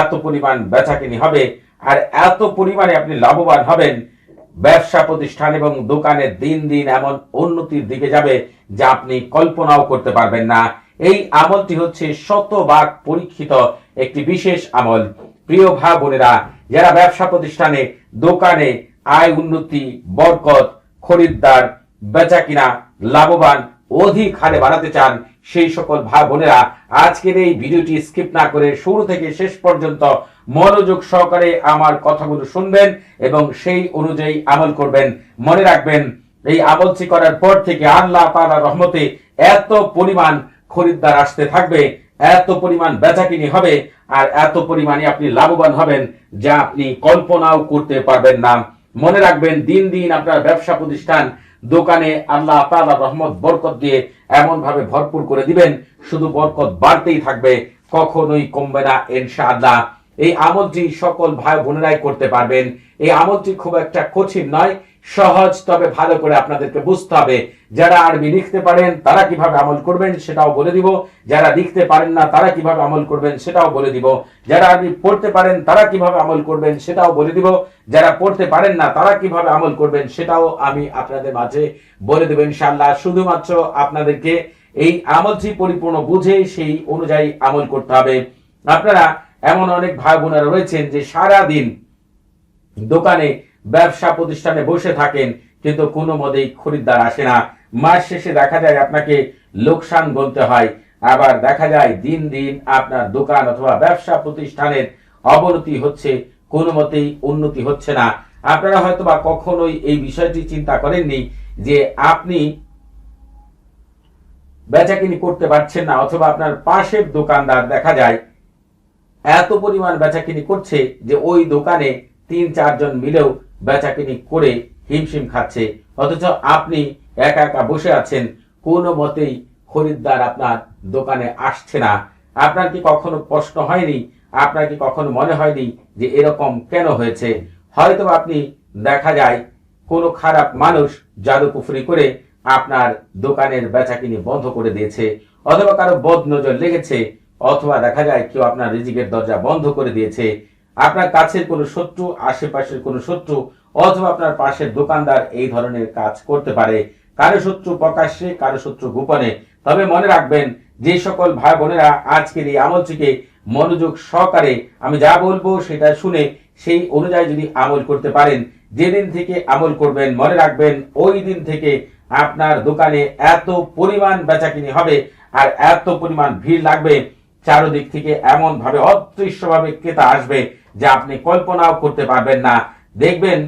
এত পরিমাণ বেচাকিনি হবে আর এত পরিমাণে আপনি লাভবান হবেন। ব্যবসা প্রতিষ্ঠান এবং দোকানে দিন দিন এমন উন্নতির দিকে যাবে যা আপনি কল্পনাও করতে পারবেন না। এই আমলটি হচ্ছে শতভাগ পরীক্ষিত একটি বিশেষ আমল। প্রিয় ভাই বোনেরা, যারা ব্যবসা প্রতিষ্ঠানে, দোকানে আয় উন্নতি, বরকত, খরিদ্দার বেচা কিনা লাভবান, অধিক হারে বাড়াতে চান সেই সকল ভাই বোনেরা আজকের এই ভিডিওটি স্কিপ না করে শুরু থেকে শেষ পর্যন্ত মনোযোগ সহকারে আমার কথাগুলো শুনবেন এবং সেই অনুযায়ী আমল করবেন। মনে রাখবেন, এই আমলটি করার পর থেকে আল্লাহ তাআলার রহমতে এত পরিমাণ খরিদ্দার আসতে থাকবে, এত পরিমাণ বেচাকিনি হবে আর এত পরিমাণে আপনি লাভবান হবেন যা আপনি কল্পনাও করতে পারবেন না। মনে রাখবেন, দিন দিন আপনার ব্যবসা প্রতিষ্ঠান দোকানে আল্লাহ তালা রহমত, বরকত দিয়ে এমন ভাবে ভরপুর করে দিবেন, শুধু বরকত বাড়তেই থাকবে, কখনোই কমবে না, ইনশাআল্লাহ। এই আমলটি সকল ভাই বোনেরাই করতে পারবেন। এই আমলটি খুব একটা কঠিন নয় সহজ, তবে ভালো করে আপনাদেরকে বুঝতে হবে। যারা আরবি লিখতে পারেন, তারা কীভাবে আমল করবেন সেটাও বলে দিব। যারা লিখতে পারেন না, তারা কীভাবে আমল করবেন সেটাও বলে দিব। যারা আরবি পড়তে পারেন, তারা কীভাবে আমল করবেন সেটাও বলে দিব। যারা পড়তে পারেন না, তারা কীভাবে আমল করবেন সেটাও আমি আপনাদের মাঝে বলে দেব ইনশাআল্লাহ। শুধুমাত্র আপনাদেরকে এই আমলটি পরিপূর্ণ বুঝে সেই অনুযায়ী আমল করতে হবে। আপনারা এমন অনেক ভাই বোনেরা রয়েছেন যে সারা দিন দোকানে ব্যবসা প্রতিষ্ঠানে বসে থাকেন, কিন্তু কোনো মতেই খরিদ্দার আসে না। মাস শেষে দেখা যায় আপনাকে লোকসান বলতে হয়। আবার দেখা যায় দিন দিন আপনার দোকান অথবা ব্যবসা প্রতিষ্ঠানের অবনতি হচ্ছে, কোনো মতেই উন্নতি হচ্ছে না। আপনারা হয়তো বা কখনোই এই বিষয়টি চিন্তা করেননি যে আপনি বেচাকিনি করতে পারছেন না, অথবা আপনার পাশের দোকানদার দেখা যায় এত পরিমাণ বেচাকিনি করছে যে ওই দোকানে তিন চারজন মিলেও বেচাকিনি করে হিমশিম খাচ্ছে। অথচ আপনি একা একা বসে আছেন, কোনো মতেই খরিদ্দার আপনার দোকানে আসছে না। আপনার কি কখনো প্রশ্ন হয়নি? আপনার কি কখনো মনে হয়নি যে এরকম কেন হয়েছে? হয়তো আপনি দেখা যায় কোনো খারাপ মানুষ জাদু জাদুকুফরি করে আপনার দোকানের বেচাকিনি বন্ধ করে দিয়েছে, অথবা কারও বদ নজর লেগেছে, অথবা দেখা যায় কেউ আপনার রিজিকের দরজা বন্ধ করে দিয়েছে। আপনার কাছের কোনো শত্রু, আশেপাশের কোনো শত্রু, অথবা আপনার পাশের দোকানদার এই ধরনের কাজ করতে পারে। কারও শত্রু প্রকাশ্যে, কারও শত্রু গোপনে। তবে মনে রাখবেন, যে সকল ভাই বোনেরা আজকের এই আমলটিকে মনোযোগ সহকারে, আমি যা বলব সেটা শুনে সেই অনুযায়ী যদি আমল করতে পারেন, যেদিন থেকে আমল করবেন, মনে রাখবেন, ওই দিন থেকে আপনার দোকানে এত পরিমাণ বেচাকিনি হবে, আর এত পরিমাণ ভিড় লাগবে, চারদিক থেকে এমন ভাবে অদৃশ্যভাবে ক্রেতা আসবে যা আপনি কল্পনাও করতে পারবেন না। দেখবেন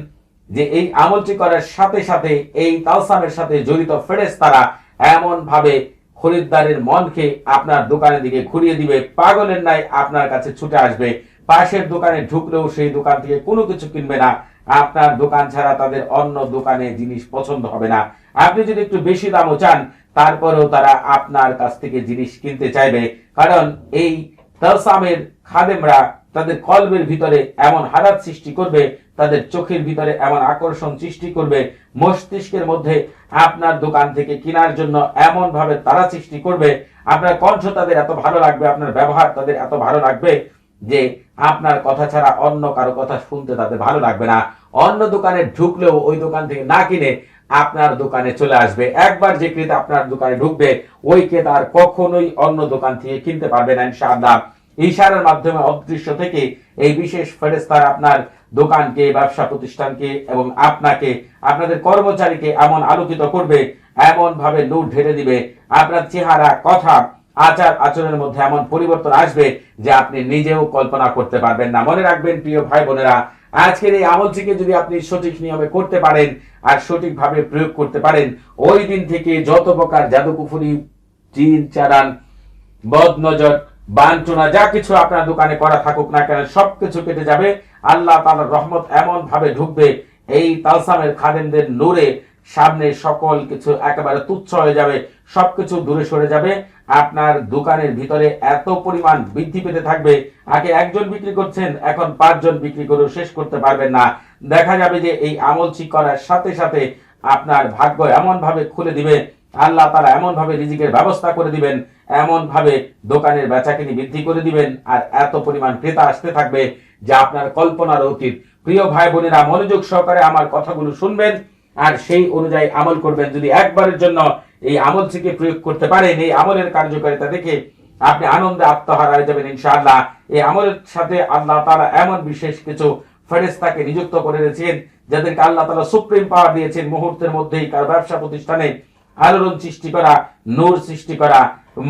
যে এই আমলটি করার সাথে সাথে এই তালসামের সাথে জড়িত ফেরেস তারা এমন ভাবে খরিদ্দারের মনকে আপনার দোকানের দিকে ঘুরিয়ে দিবে, পাগলের নাই আপনার কাছে ছুটে আসবে। পাশের দোকানে ঢুকলেও সেই দোকান থেকে কোনো কিছু কিনবে না। আপনার দোকান ছাড়া তাদের অন্য দোকানে জিনিস পছন্দ হবে না। আপনি যদি একটু বেশি দামও চান, তারপরেও তারা আপনার কাছ থেকে জিনিস কিনতে চাইবে। কারণ এই তালসামের খাদেমরা তাদের কলবের ভিতরে এমন হারাত সৃষ্টি করবে, তাদের চোখের ভিতরে এমন আকর্ষণ সৃষ্টি করবে, মস্তিষ্কের মধ্যে আপনার দোকান থেকে কেনার জন্য এমন ভাবে তারা সৃষ্টি করবে। আপনার কণ্ঠ তাদের এত ভালো লাগবে, আপনার ব্যবহার তাদের এত ভালো লাগবে যে আপনার কথা ছাড়া অন্য কারও কথা শুনতে তাদের ভালো লাগবে না। অন্য দোকানে ঢুকলেও ওই দোকান থেকে না কিনে আপনার দোকানে চলে আসবে। একবার যে ক্রেতা আপনার দোকানে ঢুকবে, ওই ক্রেতা আর কখনোই অন্য দোকান থেকে কিনতে পারবে না, ইনশাআল্লাহ। ইশারার মাধ্যমে অদৃশ্য থেকে এই বিশেষ ফেরেস্তার আপনার দোকানকে, ব্যবসা প্রতিষ্ঠানকে এবং আপনাকে, আপনাদের কর্মচারীকে এমন আলোকিত করবে এমন ভাবে নূর ঢেলে দিবে। আপনার চেহারা, কথা, আচার আচরণের মধ্যে এমন পরিবর্তন আসবে যে আপনি নিজেও কল্পনা করতে পারবেন না। মনে রাখবেন, প্রিয় ভাই বোনেরা, আজকের এই আমলটিকে যদি আপনি সঠিক নিয়মে করতে পারেন আর সঠিকভাবে প্রয়োগ করতে পারেন, ওই দিন থেকে যত প্রকার জাদুকুফুরি, জিন চারান বদ নজর বান্টনা যা কিছু আপনার দোকানে করা থাকুক না কেন, সবকিছু কেটে যাবে। আল্লাহ তাআলার রহমত এমন ভাবে ঢুকবে, এই তালসামের খাদেমদের নূরে সামনে সকল কিছু একেবারে তুচ্ছ হয়ে যাবে, সবকিছু দূরে সরে যাবে। আপনার দোকানের ভিতরে এত পরিমাণ বৃদ্ধি পেতে থাকবে। আগে একজন বিক্রি করছেন, এখন পাঁচজন বিক্রি করেও শেষ করতে পারবেন না। দেখা যাবে যে এই আমলচি করার সাথে সাথে আপনার ভাগ্য এমন ভাবে খুলে দিবে আল্লাহ তারা এমন ভাবে রিজিকের ব্যবস্থা করে দিবেন এমন ভাবে দোকানের বেচাকিনি বৃদ্ধি করে দিবেন, আর এত পরিমাণ ক্রেতা আসতে থাকবে যা আপনার কল্পনার অতীত। প্রিয় ভাই বোনেরা, মনোযোগ সহকারে আমার কথাগুলো শুনবেন, আর সেই অনুযায়ী আমল করবেন। যদি একবারের জন্য এই আমল থেকে প্রয়োগ করতে পারেন, এই আমলের কার্যকারিতা দেখে আপনি আনন্দে আত্মহারা হয়ে যাবেন ইনশাআল্লাহ। এই আমলের সাথে আল্লাহ তারা এমন বিশেষ কিছু ফেরেস্তাকে নিযুক্ত করে রেখেছেন যাদেরকে আল্লাহ তালা সুপ্রিম পাওয়ার দিয়েছেন মুহূর্তের মধ্যেই কার ব্যবসা প্রতিষ্ঠানে। আলোড়ন সৃষ্টি করা, নূর সৃষ্টি করা,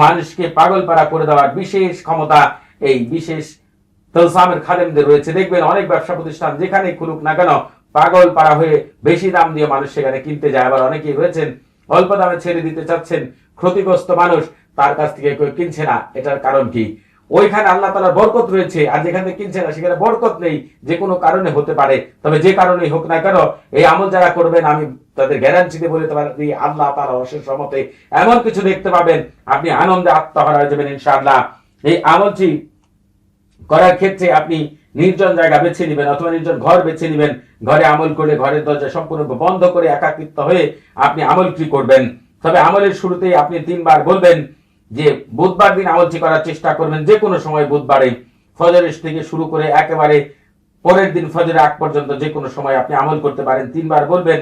মানুষকে পাগল পাড়া করে দেওয়ার বিশেষ ক্ষমতা এই বিশেষ তলসামের খাদেমদের রয়েছে। দেখবেন অনেক ব্যবসা প্রতিষ্ঠান যেখানে খুলুক না কেন পাগল পাড়া হয়ে বেশি দাম দিয়ে মানুষ সেখানে কিনতে যায়। আবার অনেকেই রয়েছেন, অল্প দামে ছেড়ে দিতে চাচ্ছেন, ক্ষতিগ্রস্ত মানুষ তার কাছ থেকে কেউ কিনছে না। এটার কারণ কি? ওইখানে আল্লাহ তালার বরকত রয়েছে আর যেখানে কিনছে না, সেখানে বরকত নেই, যে কোনো কারণে হতে পারে। তবে যে কারণেই হোক না কেন, এই আমল যারা করবেন, আমি তাদের গ্যারান্টি দিয়ে বলতে পারি আল্লাহ তালা অশেষ রহমতে এমন কিছু দেখতে পাবেন। আপনি আনন্দে আত্মহারা হয়ে যাবেন ইনশাআল্লাহ। এই আমলটি করার ক্ষেত্রে আপনি নির্জন জায়গা বেছে নেবেন অথবা নির্জন ঘর বেছে নেবেন। ঘরে আমল করলে ঘরের দরজা সম্পূর্ণ বন্ধ করে একাকৃত হয়ে আপনি আমলটি করবেন। তবে আমলের শুরুতেই আপনি তিনবার বলবেন যে বুধবার দিন আমলটি করার চেষ্টা করবেন যে কোনো সময় বুধবারে ফজরের থেকে শুরু করে একেবারে পরের দিন ফজরের আগ পর্যন্ত যে কোনো সময় আপনি আমল করতে পারেন। তিনবার বলবেন,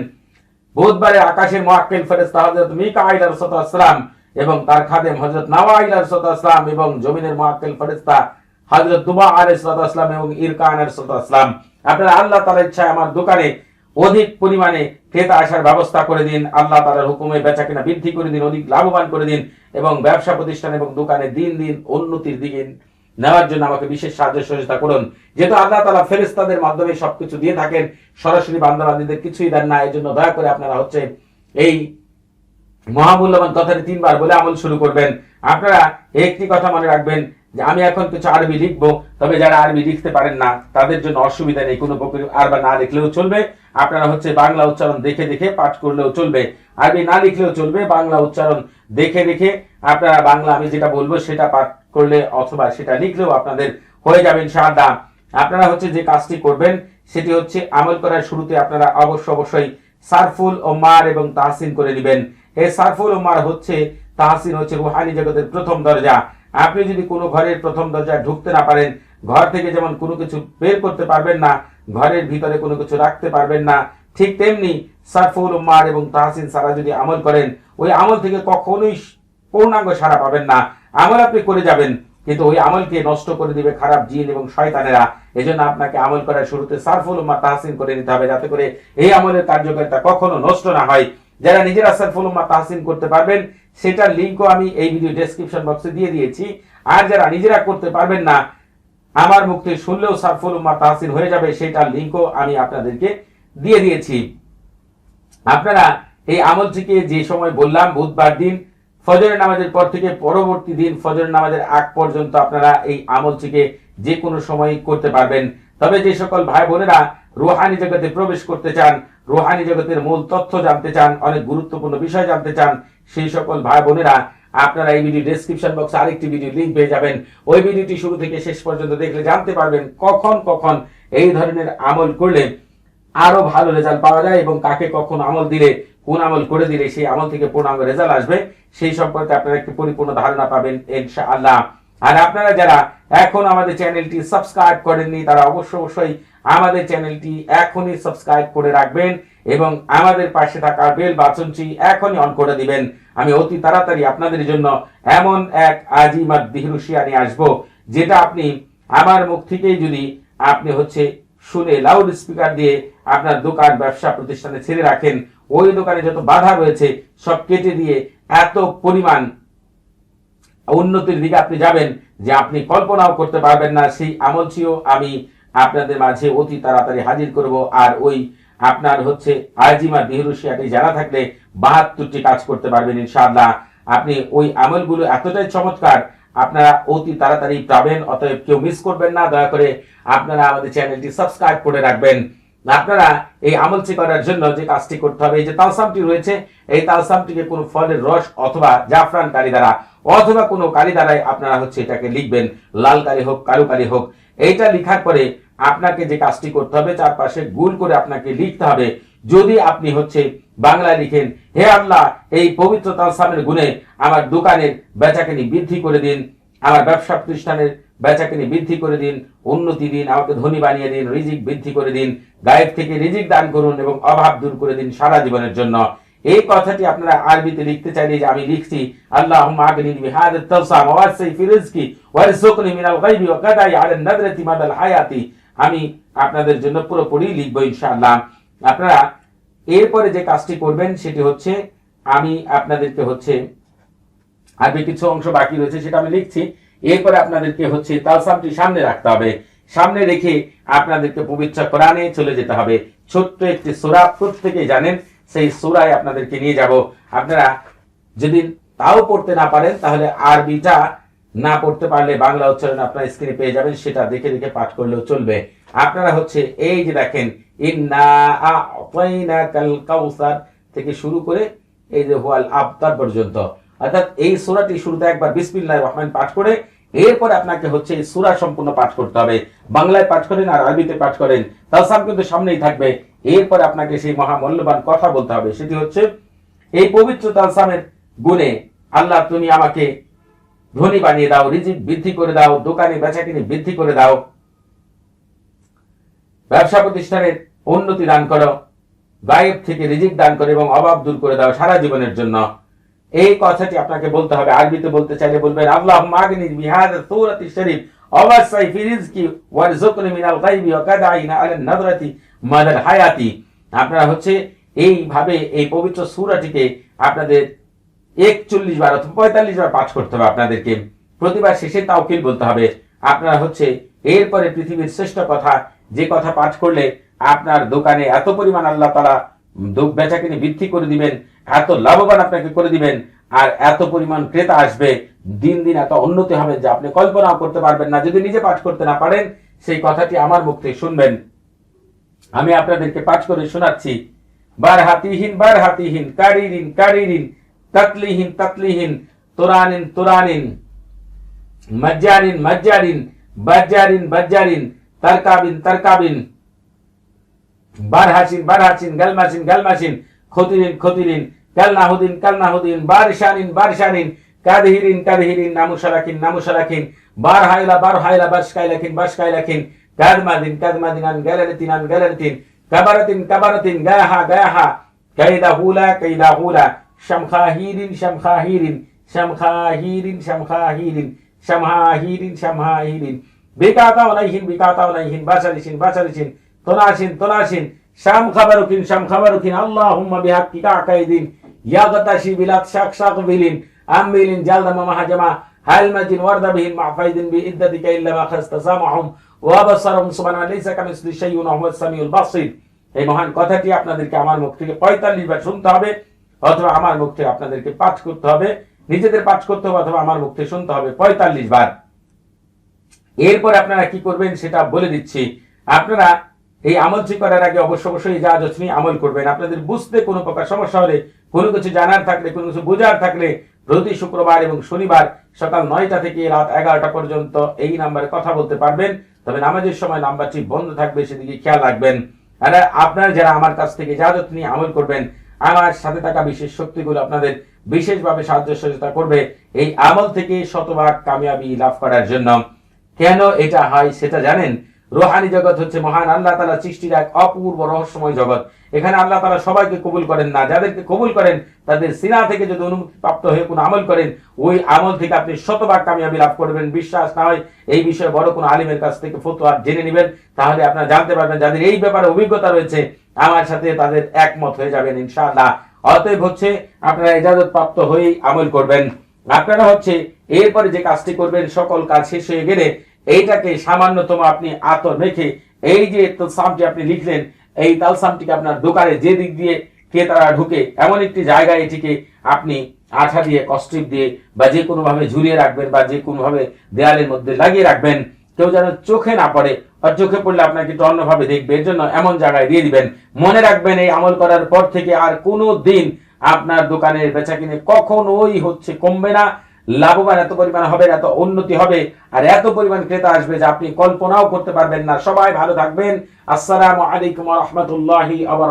বুধবারে আকাশের মোয়াক্কেল ফেরেস্তা হযরত মিকাইল আলাইহিসসালাম এবং তার খাদেম হযরত নাওয়াইল আলাইহিসসালাম এবং জমিনের মোয়াক্কেল ফেরেস্তা হযরত দুবা আলাইহিসসালাম এবং ইরকান আলাইহিসসালাম আপনারা আল্লাহ তাআলার ইচ্ছায় আমার দোকানে অধিক পরিমাণে ক্রেতা আসার ব্যবস্থা করে দিন, আল্লাহ তাআলার হুকুমে বেচা কিনা বৃদ্ধি করে দিন, অধিক লাভবান করে দিন এবং ব্যবসা প্রতিষ্ঠান এবং দোকানে দিন দিন উন্নতির দিকে নেওয়ার জন্য আমাকে বিশেষ সাহায্য সহযোগিতা করুন। যেহেতু আল্লাহ তালা ফেরেস্তাদের মাধ্যমে সবকিছু দিয়ে থাকেন, সরাসরি বান্দাবাদীদের কিছুই দেন না এই জন্য দয়া করে আপনারা হচ্ছে এই মহামূল্যবান কথাটি তিনবার বলে আমল শুরু করবেন। আপনারা একটি কথা মনে রাখবেন যে আমি এখন কিছু আরবি লিখব, তবে যারা আরবি লিখতে পারেন না, তাদের জন্য অসুবিধা নেই, কোনো প্রকার আরবা না লিখলেও চলবে। আপনারা হচ্ছে বাংলা উচ্চারণ দেখে দেখে পাঠ করলেও চলবে। আরবি না লিখলেও চলবে, বাংলা উচ্চারণ দেখে দেখে আপনারা বাংলা আমি যেটা বলব সেটা পাঠ করলে অথবা সেটা লিখলেও আপনাদের হয়ে যাবে ইনশাআল্লাহ। আপনারা হচ্ছে যে কাজটি করবেন, সেটি হচ্ছে আমল করার শুরুতে আপনারা অবশ্য অবশ্যই সারফুল ও মার এবং তাহসিন করে নেবেন। এই সারফুল ও মার হচ্ছে, তাহসিন হচ্ছে রুহানি জগতের প্রথম দরজা। আপনি যদি কোনো ঘরের প্রথম দরজায় ঢুকতে না পারেন, ঘর থেকে যেমন কোনো কিছু বের করতে পারবেন না, ঘরের ভিতরে কোনো কিছু রাখতে পারবেন না, ঠিক তেমনি সারফুল উম্মার এবং তাহসিন সারা যদি আমল করেন, ওই আমল থেকে কখনোই পূর্ণাঙ্গ সারা পাবেন না। আমল আপনি করে যাবেন, কিন্তু ওই আমলকে নষ্ট করে দিবে খারাপ জিন এবং শয়তানেরা। এজন্য আপনাকে আমল করার শুরুতে সারফুল উম্মা তাহসিন করে নিতে হবে, যাতে করে এই আমলের কার্যকারিতা কখনো নষ্ট না হয়। যারা নিজেরা সারফুল উম্মা তাহসিন করতে পারবেন সেটার লিঙ্কও আমি এই ভিডিও ডেসক্রিপশন বক্সে দিয়ে দিয়েছি। আর যারা নিজেরা করতে পারবেন না, আমার থেকে শুনলেও সারফুল উম্মা তাহসিন হয়ে যাবে, সেটার লিঙ্কও আমি আপনাদেরকে দিয়ে দিয়েছি। আপনারা এই আমলটিকে যে সময় বললাম, বুধবার দিন, ফজরের নামাজের পর থেকে পরবর্তী দিন, ফজরের নামাজের আগ পর্যন্ত আপনারা এই আমলটিকে যে কোনো সময় করতে পারবেন। তবে যে সকল ভাই বোনেরা রুহানি জগতে প্রবেশ করতে চান, রুহানি জগতের মূল তথ্য জানতে চান, অনেক গুরুত্বপূর্ণ বিষয় জানতে চান সেই সকল ভাই বোনেরা, আপনারা এই ভিডিও ডেসক্রিপশন বক্সে আরেকটি ভিডিও লিংক পেয়ে যাবেন। ওই ভিডিওটি শুরু থেকে শেষ পর্যন্ত দেখলে জানতে পারবেন কখন কখন এই ধরনের আমল করলে আরও ভালো রেজাল্ট পাওয়া যায় এবং কাকে কখন আমল দিলে, কোন আমল করে দিলে সেই আমল থেকে পূর্ণাঙ্গ রেজাল্ট আসবে। সেই সম্পর্কে আপনারা একটি পরিপূর্ণ ধারণা পাবেন ইনশাআল্লাহ। আর আপনারা যারা এখন আমাদের চ্যানেলটি সাবস্ক্রাইব করেননি, তারা অবশ্যই অবশ্যই আমাদের চ্যানেলটি এখনই সাবস্ক্রাইব করে রাখবেন এবং আমাদের পাশে থাকা বেল বাটনটি এখনই অন করে দিবেন। আমি অতি তাড়াতাড়ি আপনাদের জন্য এমন এক আজিমাত দিহরুশিয়া নিয়ে আসব, যেটা আপনি আমার মুখ থেকেই যদি আপনি হচ্ছে শুনে লাউড স্পিকার দিয়ে আপনার দোকান, ব্যবসা প্রতিষ্ঠানে ছেড়ে রাখেন, ওই দোকানে যত বাধা রয়েছে, সব কেটে দিয়ে এত পরিমাণ উন্নতির দিকে আপনি যাবেন যে আপনি কল্পনাও করতে পারবেন না। সেই আমলটিও আমি আপনাদের মাঝে অতি তাড়াতাড়ি হাজির করব। আর ওই আপনার হচ্ছে আজিমা দিহরুশিয়াটি জানা থাকলে বাহাত্তরটি কাজ করতে পারবেন ইনশাআল্লাহ। আপনি ওই আমলগুলো এতটাই চমৎকার, আপনারা অতি তাড়াতাড়ি পাবেন, অতএব কেউ মিস করবেন না। দয়া করে আপনারা আমাদের চ্যানেলটি সাবস্ক্রাইব করে রাখবেন। আপনারা এই আমলচি করার জন্য যে কাজটি করতে হবে, এই যে তালসামটি রয়েছে, এই তালসামটিকে কোনো ফলের রস অথবা জাফরান কালি দ্বারা অথবা কোনো কালি দ্বারাই আপনারা হচ্ছে এটাকে লিখবেন। লাল কালি হোক, কালো কালি হোক, এইটা লিখার পরে আপনাকে যে কাজটি করতে হবে চারপাশে গুল করে আপনাকে লিখতে হবে। যদি আপনি হচ্ছে বাংলা লিখেন, হে আল্লাহ, এই পবিত্র তালসামের গুণে আমার দোকানের বেচাকেনি বৃদ্ধি করে দিন, আমার ব্যবসা প্রতিষ্ঠানের বেচাকেনি বৃদ্ধি করে দিন, উন্নতি দিন, আমাকে ধনী বানিয়ে দিন, রিজিক বৃদ্ধি করে দিন, গায়েব থেকে রিজিক দান করুন এবং অভাব দূর করে দিন সারা জীবনের জন্য। এই কথাটি আপনারা আরবিতে লিখতে চাইলে যে আমি লিখছি আল্লাহ হায়াতি। আমি আপনাদের জন্য পুরোপুরি লিখব ইনশাআল্লাহ। আপনারা এরপরে যে কাজটি করবেন সেটি হচ্ছে, আমি আপনাদেরকে হচ্ছে আরবি কিছু অংশ বাকি রয়েছে সেটা আমি লিখছি। এরপরে আপনাদেরকে হচ্ছে তালসামটি সামনে রাখতে হবে। সামনে রেখে আপনাদেরকে পবিত্র কোরআনে চলে যেতে হবে। ছোট্ট একটি সূরা, প্রত্যেকেই জানেন, সেই সূরায় আপনাদেরকে নিয়ে যাব। আপনারা যদি তাও পড়তে না পারেন, তাহলে আরবিটা না পড়তে পারলে বাংলা উচ্চারণ আপনার স্ক্রিনে পেয়ে যাবেন, সেটা দেখে দেখে পাঠ করলেও চলবে। আপনারা হচ্ছে এই যে দেখেন থেকে শুরু করে এই যে হুয়াল আবতার পর্যন্ত। অর্থাৎ এই সূরাটি শুরুতে একবার বিসমিল্লাহির রহমান পাঠ করে, এরপর আপনাকে হচ্ছে এই সূরা সম্পূর্ণ পাঠ করতে হবে। বাংলায় পাঠ করেন আর আরবিতে পাঠ করেন তালসাম কিন্তু সামনেই থাকবে। এরপর আপনাকে সেই মহামূল্যবান কথা বলতে হবে, সেটি হচ্ছে, এই পবিত্র তালসামের গুণে আল্লাহ তুমি আমাকে ধনী বানিয়ে দাও রিজিক বৃদ্ধি করে দাও, দোকানে বেচাকিনি বৃদ্ধি করে দাও। ব্যবসা প্রতিষ্ঠানের উন্নতি দান করো, গায়েব থেকে রিজিক দান করে এবং অভাব দূর করে দাও সারা জীবনের জন্য। এই কথাটি আপনাকে বলতে হবে। আরবিতে বলতে চাইলে বলবেন আল্লাহ মাগনি বিহাদ সূরাতি শরীফ, অবশ্যই ফি রিজকি ওয়ারযুকনি মিনাল গায়বি ওয়া কাদাইনা আলা নাদরাতি মাদাল হায়াতি। আপনারা হচ্ছে এইভাবে এই পবিত্র সূরাটিকে আপনাদের একচল্লিশ বার অথবা পঁয়তাল্লিশ বার পাঠ করতে হবে আপনাদেরকে। প্রতিবার শেষে তাওকিল বলতে হবে, আপনারা হচ্ছে এরপরে পৃথিবীর শ্রেষ্ঠ কথা, যে কথা পাঠ করলে আপনার দোকানে এত পরিমাণ আল্লাহ তারা বেচাকিনি বৃদ্ধি করে দিবেন, এত লাভবান আপনাকে করে দিবেন, আর এত পরিমাণ ক্রেতা আসবে, দিন দিন এত উন্নতি হবে যে আপনি কল্পনাও করতে পারবেন না। যদি নিজে পাঠ করতে না পারেন, সেই কথাটি আমার মুখ থেকে শুনবেন। আমি আপনাদেরকে পাঠ করে শোনাচ্ছি। বার হাতিহীন বার হাতিহীন কারিরিন কারিরিন। তাতলিহীন তাতলিহীন তোরানিন তোরানিন মজ্জারিন মজ্জারিন বাজ্জারিন বাজ্জারিন তারকাবিন তারকাবিন বারহাসিন বারহাসিন গালমাসিন গালমাসিন খতিরিন খতিরিন কালনাহুদিন কালনাহুদিন বারশানিন বারশানিন কাদহিরিন কাদহিরিন নামুশারাকিন নামুশারাকিন বার হাইলা বার হাইলা বাসকাইলাকিন বাসকাইলাকিন কাদমাদিন কাদমাদিনান গ্যালারিতিনান গ্যালারিতিন কাবারাতিন কাবারাতিন গায়াহা গায়াহা কাইদা হুলা কাইদা হুলা শামখাহিরিন শামখাহিরিন শামখাহিরিন শামখাহিরিন, শামহাহিরিন শামহাহিরিন। বিকাতা ওলাইহিন বিকাতা ওলাইহিন বাসারিসিন বাসারিসিন তোনাসিন তোনাসিন শাম খাবারুকিন শাম খাবারুকিন আল্লাহুম্মা বিহাক্কিকা আকাইদিন গাতাশি বিলাত শাক শাক বিলিন আমবিলিন জালদামা মাহাজামা, হালমাজিন ওয়ারদা বিহিন মাহফাইদিন বিইদ্দাতিকা ইল্লা মা খাস্তাসামাহুম, ওয়া বাসারহুম সুবহানাল্লাহি লাইসা কামিসলি শাইউন ওয়া হুয়াস সামিউল বাসীর। এই মহান কথাটি আপনাদেরকে আমার থেকে পঁয়তাল্লিশ বার শুনতে হবে। অথবা আমার মুখ থেকে আপনাদেরকে পাঠ করতে হবে, নিজেদের পাঠ করতে হবে অথবা আমার মুখ থেকে শুনতে হবে পঁয়তাল্লিশ বার। এরপর আপনারা কি করবেন সেটা বলে দিচ্ছি। আপনারা এই আমলটি করার আগে অবশ্য অবশ্যই যা যত্নী আমল করবেন। আপনাদের বুঝতে কোনো প্রকার সমস্যা হলে, কোনো কিছু জানার থাকলে, কোনো কিছু বোঝার থাকলে প্রতি শুক্রবার এবং শনিবার সকাল নয়টা থেকে রাত এগারোটা পর্যন্ত এই নাম্বারে কথা বলতে পারবেন। তবে নামাজের সময় নাম্বারটি বন্ধ থাকবে, সেদিকে খেয়াল রাখবেন। আর আপনারা যারা আমার কাছ থেকে যা যত্নী আমল করবেন আমার সাথে থাকা বিশেষ শক্তিগুলো আপনাদের বিশেষভাবে সাহায্য সহযোগিতা করবে। এই আমল থেকে শতভাগ কামিয়াবি লাভ করার জন্য। কেন এটা হয় সেটা জানেন? রোহানি জগৎ হচ্ছে মহান। আল্লাহ তালা সৃষ্টির এক অপূর্ব রহস্যময় জগৎ। এখানে আল্লাহ তালা সবাইকে কবুল করেন না। যাদেরকে কবুল করেন, তাদের সিনা থেকে যদি অনুমতি প্রাপ্ত হয়ে কোনো আমল করেন, ওই আমল থেকে আপনি শতভাগ কামিয়াবি লাভ করবেন। বিশ্বাস না হয় এই বিষয়ে বড় কোনো আলিমের কাছ থেকে ফতোয়া জেনে নেবেন। তাহলে আপনারা জানতে পারবেন যাদের এই ব্যাপারে অভিজ্ঞতা রয়েছে, আমার সাথে তাদের একমত হয়ে যাবেন ইনশাআল্লাহ। অতএব হচ্ছে, আপনারা ইজাজত প্রাপ্ত হয়েই আমল করবেন। আপনারা হচ্ছে, এরপরে যে কাজটি করবেন, সকল কাজ শেষ হয়ে গেলে এইটাকে সামান্যতম আপনি আতর মেখে, এই যে তালসামটি আপনি লিখলেন, এই তালসামটিকে আপনার দোকানে যে দিক দিয়ে ক্রেতারা ঢুকে, এমন একটি জায়গায় এটিকে আপনি আঠা দিয়ে কস্টিপ দিয়ে, বা যে কোনোভাবে ঝুলিয়ে রাখবেন, বা যে কোনোভাবে দেয়ালের মধ্যে লাগিয়ে রাখবেন, কেউ যেন চোখে না পড়ে, বা চোখে পড়লে আপনাকে একটু অন্যভাবে দেখবে, এর জন্য এমন জায়গায় দিয়ে দিবেন। মনে রাখবেন, এই আমল করার পর থেকে আর কোনো দিন আপনার দোকানের বেচা কিনে কখনোই হচ্ছে কমবে না। লাভবান এত পরিমাণ হবে এত উন্নতি হবে। আর এত পরিমাণ ক্রেতা আসবে যে আপনি কল্পনাও করতে পারবেন না। সবাই ভালো থাকবেন। আসসালামু আলাইকুম রহমতুল্লাহি আবার